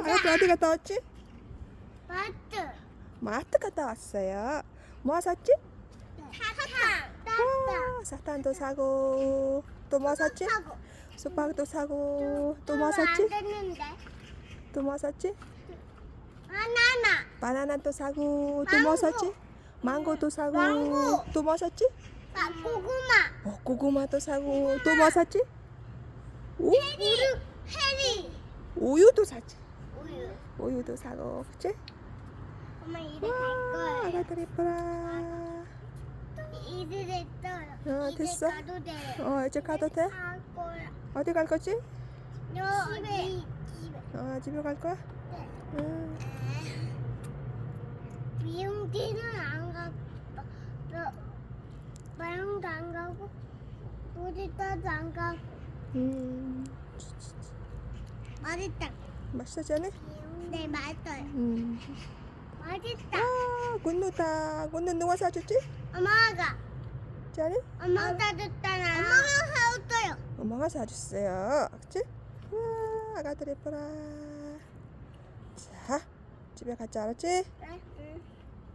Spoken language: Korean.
아가들 어디 갔다 왔지? 마트. 마트 갔다 왔어요. 뭐 샀지? 사탕. 와, 사탕도 사고 또 뭐 샀지? 사고. 수박도 사고 또뭐안 샀지? 또 뭐 샀지? 바나나. 바나나도 사고 또 뭐 망고. 샀지? 망고도 사고 망고. 또 뭐 샀지? 아, 고구마. 어, 고구마도 사고 또 뭐 샀지? 오? 해리. 해리. 우유도 샀지. 우유. 우유도 사고 그치? 엄마 이제 갈 와 거예요. 아가들 예뻐라. 이제 됐어요. 어, 이제 됐어? 가도 돼요. 어 이제 가도 돼? 갈 거야. 어디 갈 거지? 집에. 집에. 어 집에 갈 거야? 네. 응. 미용기는 안 가고, 마용도 안 가고, 놀이터도 안 가고, 음. 맛있다. 맛있지 않아? 네, 맛있어요. 음. 맛있다. 아 굿누다. 굿누 누가 사줬지? 엄마가, 짜니? 엄마가 사줬잖아. 엄마가 사줬어요. 엄마가 사줬어요. 그치? 와 아가들 예뻐라. 자 집에 가자 알았지? 네? 응.